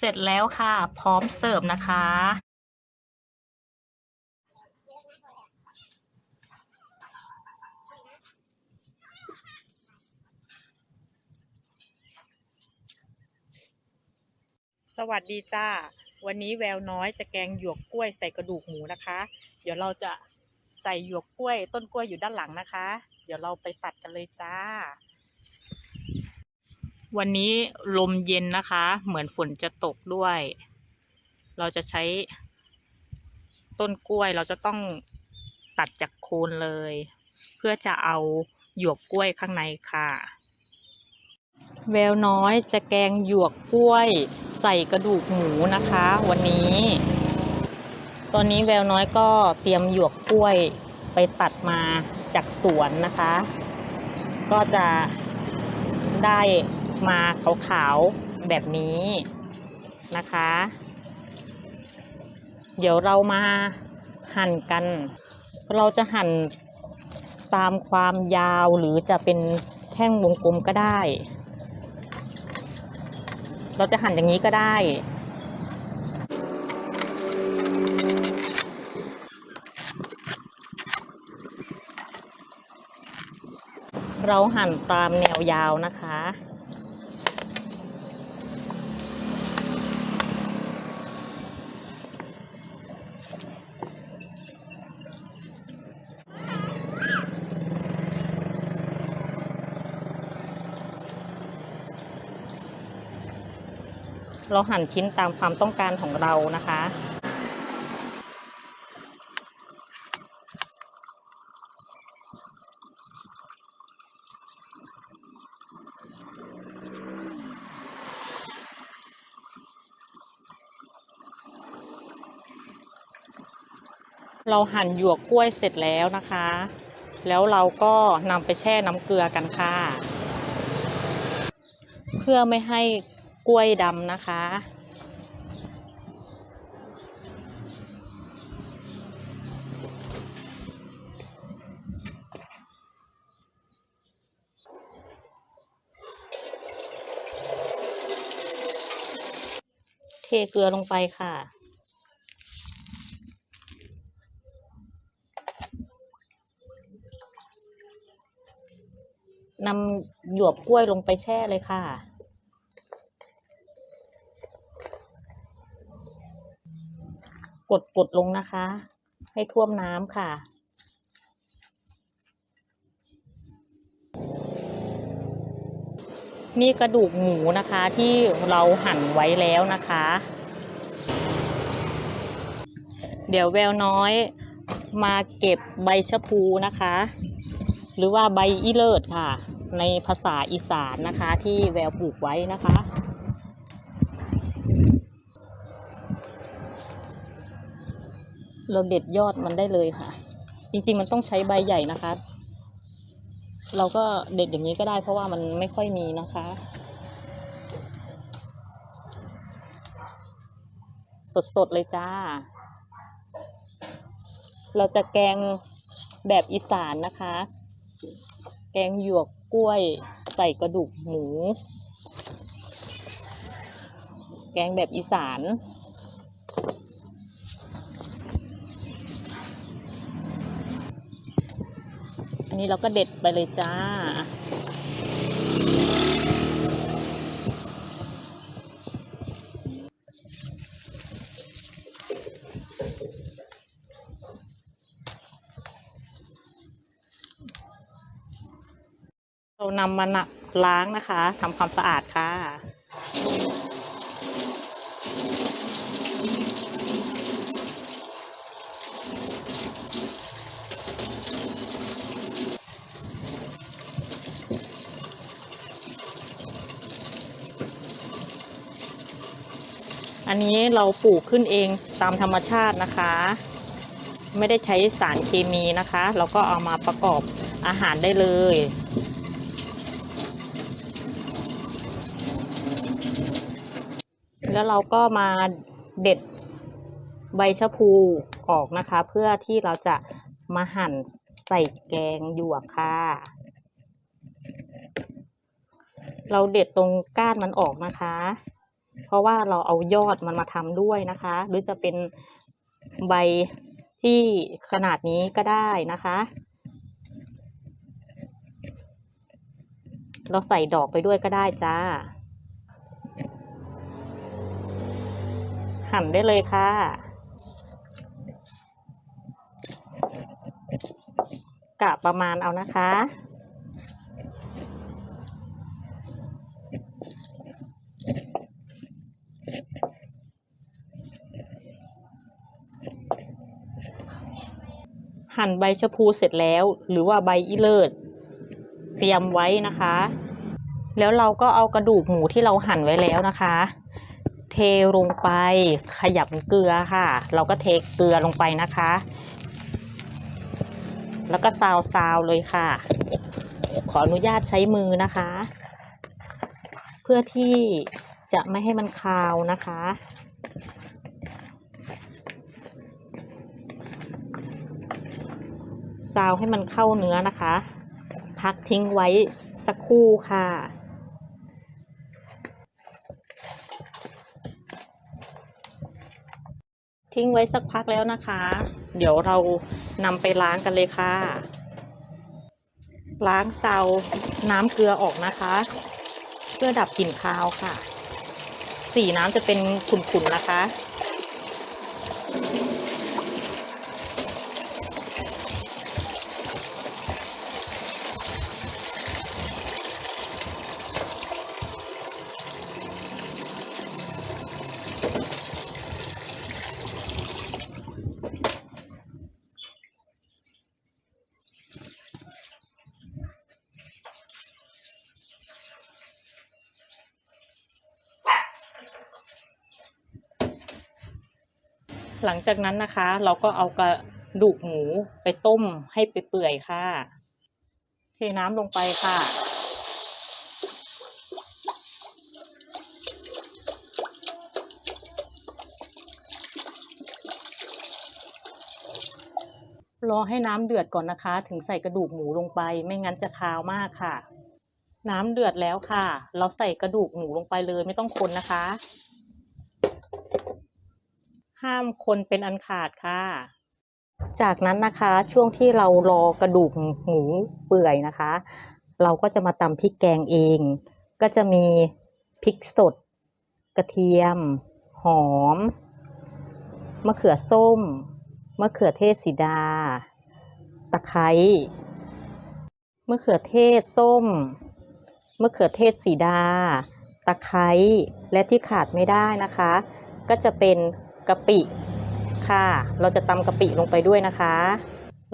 เสร็จแล้วค่ะ พร้อมเสิร์ฟนะคะ สวัสดีจ้า วันนี้แววน้อยจะแกงหยวกกล้วยใส่กระดูกหมูนะคะ เดี๋ยวเราจะใส่หยวกกล้วย ต้นกล้วยอยู่ด้านหลังนะคะ เดี๋ยวเราไปตัดกันเลยจ้า วันนี้ลมเย็นนะคะ เหมือนฝนจะตกด้วย เราจะใช้ต้นกล้วยเราจะต้องตัดจากโคนเลย เพื่อจะเอาหยวกกล้วยข้างในค่ะ แววน้อยจะแกงหยวกกล้วย ใส่กระดูกหมูนะคะ วันนี้ ตอนนี้แววน้อยก็เตรียมหยวกกล้วยไปตัดมาจากสวนนะคะ ก็จะได้ มาขาวๆแบบนี้นะคะ เดี๋ยวเรามาหั่นกัน เราจะหั่นตามความยาวหรือจะเป็นแท่งวงกลมก็ได้ เราจะหั่นอย่างนี้ก็ได้เราหั่นตามแนวยาวนะคะ เราหั่นชิ้นตามความต้องการของเรานะคะ เราหั่นหยวกกล้วยเสร็จแล้วนะคะ แล้วเราก็นำไปแช่น้ำเกลือกันค่ะ เพื่อไม่ให้ กล้วยดำนะคะ เทเกลือลงไปค่ะนำหยวกกล้วยลงไปแช่เลยค่ะ กดกดลงนะคะ ให้ท่วมน้ำค่ะนี่กระดูกหมูนะคะที่เราหั่นไว้แล้วนะคะ เดี๋ยวแววน้อยมาเก็บใบชะพูนะคะ หรือว่าใบอีเลิศค่ะ ในภาษาอีสานนะคะที่แววปลูกไว้นะคะ เราเด็ดยอดมันได้เลยค่ะ จริง ๆ มันต้องใช้ใบใหญ่นะคะ เราก็เด็ดอย่างนี้ก็ได้ เพราะว่ามันไม่ค่อยมีนะคะ สดๆเลยจ้า เราจะแกงแบบอีสานนะคะ แกงหยวกกล้วยใส่กระดูกหมู แกงแบบอีสาน นี้เราก็เด็ดไปเลยจ้า เรานำมานะล้างนะคะทำความสะอาดค่ะ อันนี้เราปลูกขึ้นเองตามธรรมชาตินะคะ ไม่ได้ใช้สารเคมีนะคะ เราก็เอามาประกอบอาหารได้เลย แล้วเราก็มาเด็ดใบชะพูออกนะคะ เพื่อที่เราจะมาหั่นใส่แกงหยวกค่ะ เราเด็ดตรงก้านมันออกนะคะ เพราะว่าเราเอายอดมันมาทำด้วยนะคะ หรือจะเป็นใบที่ขนาดนี้ก็ได้นะคะ เราใส่ดอกไปด้วยก็ได้จ้า หั่นได้เลยค่ะกะประมาณเอานะคะ หั่นใบชะพูเสร็จแล้ว หรือว่าใบอีเลิศเตรียมไว้นะคะ แล้วเราก็เอากระดูกหมูที่เราหั่นไว้แล้วนะคะ เทลงไปขยับเกลือค่ะ เราก็เทเกลือลงไปนะคะ แล้วก็ซาวซาวเลยค่ะ ขออนุญาตใช้มือนะคะ เพื่อที่จะไม่ให้มันคาวนะคะ ซาวให้มันเข้าเนื้อนะคะ พักทิ้งไว้สักครู่ค่ะ ทิ้งไว้สักพักแล้วนะคะ เดี๋ยวเรานำไปล้างกันเลยค่ะ ล้างเซาน้ำเกลือออกนะคะ เพื่อดับกลิ่นคาวค่ะ สีน้ำจะเป็นขุ่นๆนะคะ หลังจากนั้นนะคะ เราก็เอากระดูกหมูไปต้มให้ไปเปื่อยค่ะ เทน้ำลงไปค่ะ รอให้น้ำเดือดก่อนนะคะ ถึงใส่กระดูกหมูลงไป ไม่งั้นจะคาวมากค่ะ น้ำเดือดแล้วค่ะ เราใส่กระดูกหมูลงไปเลยไม่ต้องคนนะคะ ห้ามคนเป็นอันขาดค่ะ จากนั้นนะคะช่วงที่เรารอกระดูกหมูเปื่อยนะคะ เราก็จะมาตำพริกแกงเอง ก็จะมีพริกสด กระเทียม หอม มะเขือส้ม มะเขือเทศสีดา ตะไคร้มะเขือเทศส้ม มะเขือเทศสีดา ตะไคร้ และที่ขาดไม่ได้นะคะ ก็จะเป็น กะปิค่ะ เราจะตำกะปิลงไปด้วยนะคะ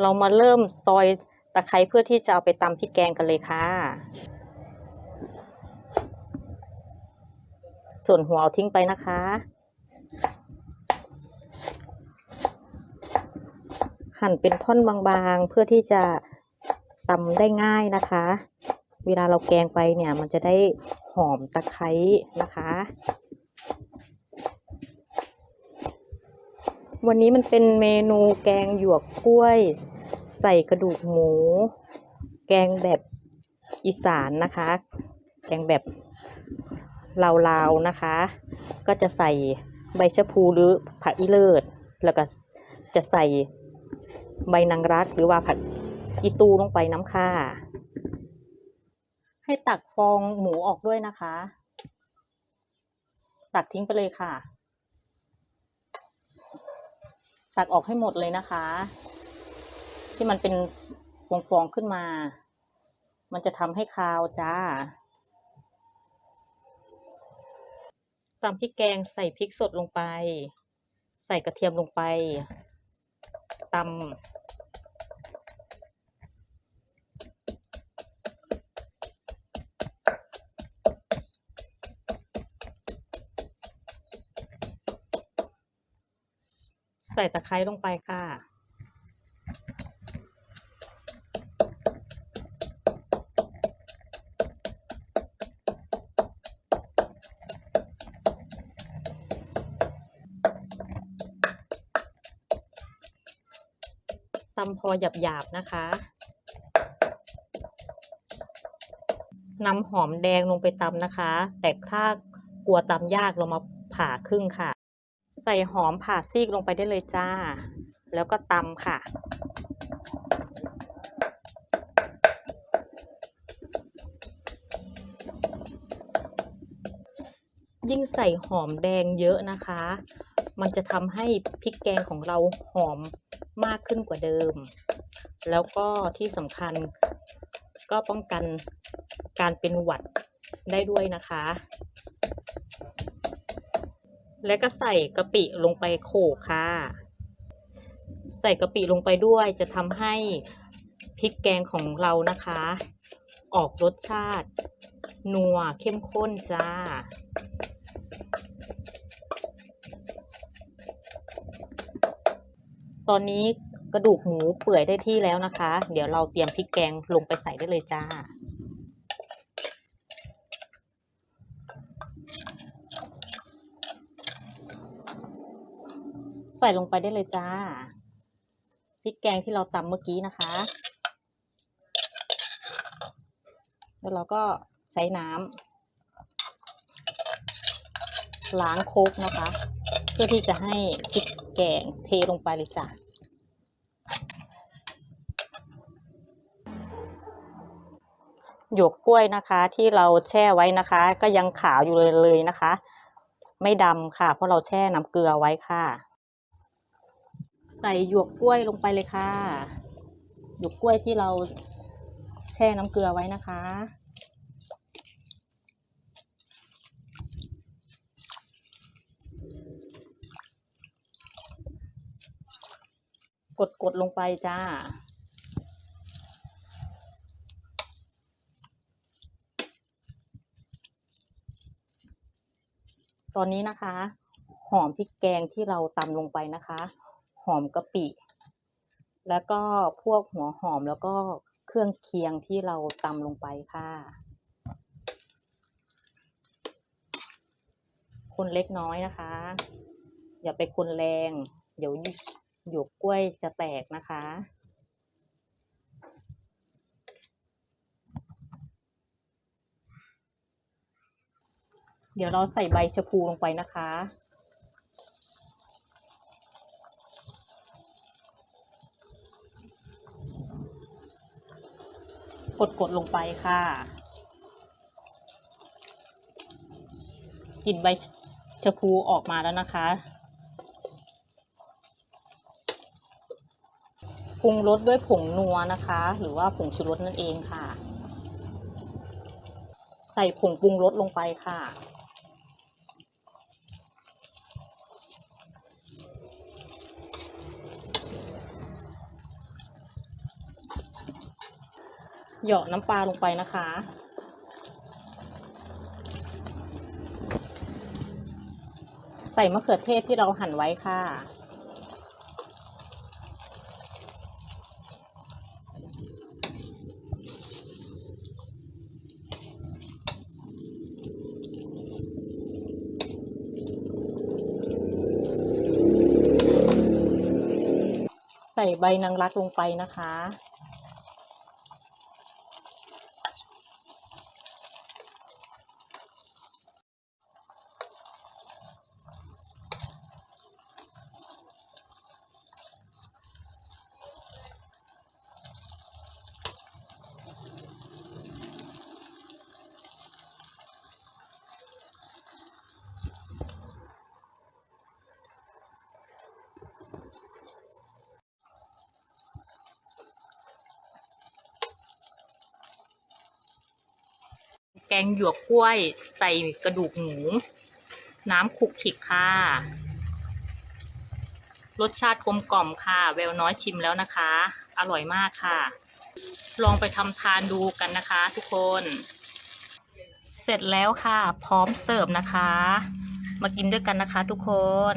เรามาเริ่มซอยตะไคร้เพื่อที่จะเอาไปตำพริกแกงกันเลยค่ะ ส่วนหัวเอาทิ้งไปนะคะ หั่นเป็นท่อนบางๆ เพื่อที่จะตำได้ง่ายนะคะ เวลาเราแกงไปเนี่ยมันจะได้หอมตะไคร้นะคะ วันนี้มันเป็นเมนูแกงหยวกกล้วย ใส่กระดูกหมู แกงแบบอีสานนะคะ แกงแบบลาวๆนะคะ ก็จะใส่ใบชะพูหรือผักอีเลิศแล้วก็จะใส่ใบนางรักหรือว่าผักอีตูลงไปน้ำค่า ให้ตักฟองหมูออกด้วยนะคะ ตักทิ้งไปเลยค่ะ ตักออกให้หมดเลยนะคะ ที่มันเป็นฟองๆขึ้นมา มันจะทำให้คาวจ้าตำพริกแกงใส่พริกสดลงไป ใส่กระเทียมลงไปตำ ใส่ตะไคร้ลงไปค่ะ ตำพอหยาบๆนะคะนำหอมแดงลงไปตำนะคะ แต่ถ้ากลัวตำยากเรามาผ่าครึ่งค่ะ ใส่หอมผ่าซีกลงไปได้เลยจ้า แล้วก็ตำค่ะ ยิ่งใส่หอมแดงเยอะนะคะ มันจะทำให้พริกแกงของเราหอมมากขึ้นกว่าเดิม แล้วก็ที่สำคัญก็ป้องกันการเป็นหวัดได้ด้วยนะคะ และก็ใส่กะปิลงไปโขลกค่ะ ใส่กะปิลงไปด้วยจะทำให้พริกแกงของเรานะคะ ออกรสชาตินัวเข้มข้นจ้า ตอนนี้กระดูกหมูเปื่อยได้ที่แล้วนะคะ เดี๋ยวเราเตรียมพริกแกงลงไปใส่ได้เลยจ้า ใส่ลงไปได้เลยจ้าพริกแกงที่เราตำเมื่อกี้นะคะ แล้วเราก็ใช้น้ำล้างโคกนะคะ เพื่อที่จะให้พริกแกงเทลงไปเลยจ้ะหยวกกล้วยนะคะที่เราแช่ไว้นะคะ ก็ยังขาวอยู่เลยเลยนะคะ ไม่ดำค่ะ เพราะเราแช่น้ำเกลือไว้ค่ะ ใส่หยวกกล้วยลงไปเลยค่ะ หยวกกล้วยที่เราแช่น้ำเกลือไว้นะคะ กดกดลงไปจ้าตอนนี้นะคะ หอมพริกแกงที่เราตำลงไปนะคะ หอมกะปิ แล้วก็พวกหัวหอมแล้วก็เครื่องเคียงที่เราตำลงไปค่ะ คนเล็กน้อยนะคะ อย่าไปคนแรง เดี๋ยวหยวกกล้วยจะแตกนะคะเดี๋ยวเราใส่ใบชะพูลงไปนะคะ กดกดลงไปค่ะกลิ่นใบชะพูออกมาแล้วนะคะปรุงรสด้วยผงนัวนะคะ หรือว่าผงชูรสนั่นเองค่ะ ใส่ผงปรุงรสลงไปค่ะ เหยาะน้ำปลาลงไปนะคะ ใส่มะเขือเทศที่เราหั่นไว้ค่ะ ใส่ใบนางรักลงไปนะคะ งหยวกกล้วย ใส่กระดูกหมู น้ำคุกคลิกค่ะ รสชาติกลมกล่อมค่ะ แววน้อยชิมแล้วนะคะ อร่อยมากค่ะ ลองไปทำทานดูกันนะคะ ทุกคน เสร็จแล้วค่ะ พร้อมเสิร์ฟนะคะ มากินด้วยกันนะคะ ทุกคน